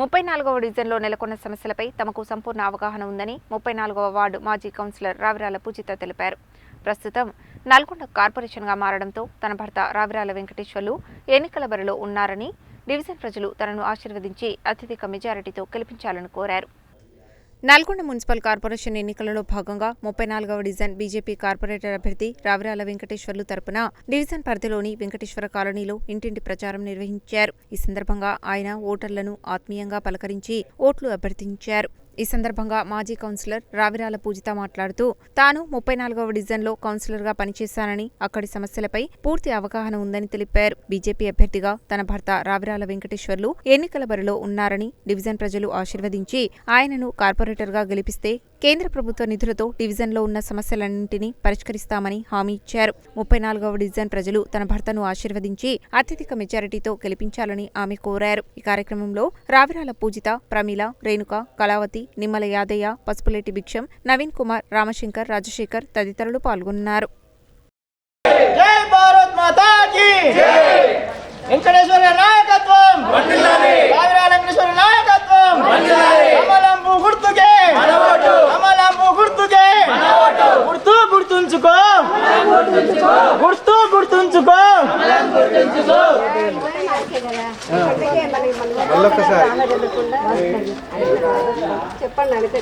ముప్పై నాలుగవ డివిజన్లో నెలకొన్న సమస్యలపై తమకు సంపూర్ణ అవగాహన ఉందని ముప్పై నాలుగవ వార్డు మాజీ కౌన్సిలర్ రావిరాల పూజిత తెలిపారు. ప్రస్తుతం నల్గొండ కార్పొరేషన్గా మారడంతో తన భర్త రావిరాల వెంకటేశ్వర్లు ఎన్నికల బరిలో ఉన్నారని డివిజన్ ప్రజలు తనను ఆశీర్వదించి అత్యధిక మెజారిటీతో గెలిపించాలని కోరారు. నల్గొండ మున్సిపల్ కార్పొరేషన్ ఎన్నికలలో భాగంగా ముప్పై నాలుగవ డివిజన్ బీజేపీ కార్పొరేటర్ అభ్యర్థి రావిరాల వెంకటేశ్వర్లు తరపున డివిజన్ పరిధిలోని వెంకటేశ్వర కాలనీలో ఇంటింటి ప్రచారం నిర్వహించారు. ఈ సందర్భంగా ఆయన ఓటర్లను ఆత్మీయంగా పలకరించి ఓట్లు అభ్యర్థించారు. ఈ సందర్భంగా మాజీ కౌన్సిలర్ రావిరాల పూజిత మాట్లాడుతూ తాను ముప్పై నాలుగవ డివిజన్లో కౌన్సిలర్గా పనిచేశానని అక్కడి సమస్యలపై పూర్తి అవగాహన ఉందని తెలిపారు. బీజేపీ అభ్యర్థిగా తన భర్త రావిరాల వెంకటేశ్వర్లు ఎన్నికల బరిలో ఉన్నారని డివిజన్ ప్రజలు ఆశీర్వదించి ఆయనను కార్పొరేటర్గా గెలిపిస్తే కేంద్ర ప్రభుత్వ నిధులతో డివిజన్లో ఉన్న సమస్యలన్నింటినీ పరిష్కరిస్తామని హామీ ఇచ్చారు. ముప్పై నాలుగవ డివిజన్ ప్రజలు తన భర్తను ఆశీర్వదించి అత్యధిక మెజారిటీతో గెలిపించాలని ఆమె కోరారు. ఈ కార్యక్రమంలో రావిరాల పూజిత ప్రమీల రేణుక కళావతి నిమ్మల యాదయ్య పసుపులేటి భిక్షం నవీన్ కుమార్ రామశంకర్ రాజశేఖర్ తదితరులు పాల్గొన్నారు. జై భారత్ మాతా కీ వెంకటేశ్వర నాయకత్వం! నాయకత్వం! గుర్తుకే! గుర్తుకే! గుర్తు గుర్తుంచుకో! గుర్తు చెప్పండి అడిగితే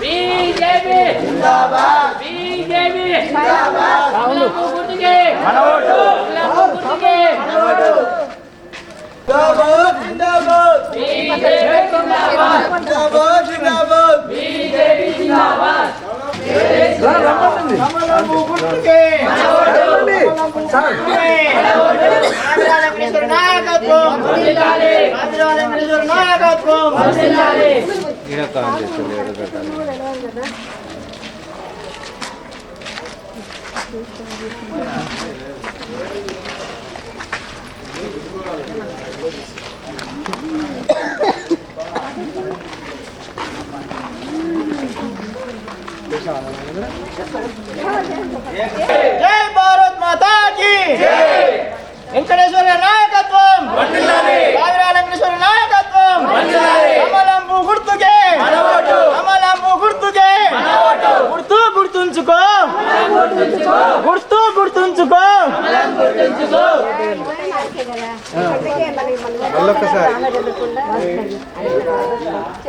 బీజేపీ కావిరాల వెంకటేశ్వర నాయకత్వం కావిరాల వెంకటేశ్వర నాయకత్వం జై భారత్ మాతా కీ! వెంకటేశ్వర నాయకత్వం! వెంకటేశ్వర నాయకత్వం! కమలంబు గుర్తుకే! కమలంబు గుర్తుకే! గుర్తు గుర్తుంచుకో! గుర్తు గుర్తుంచుకో!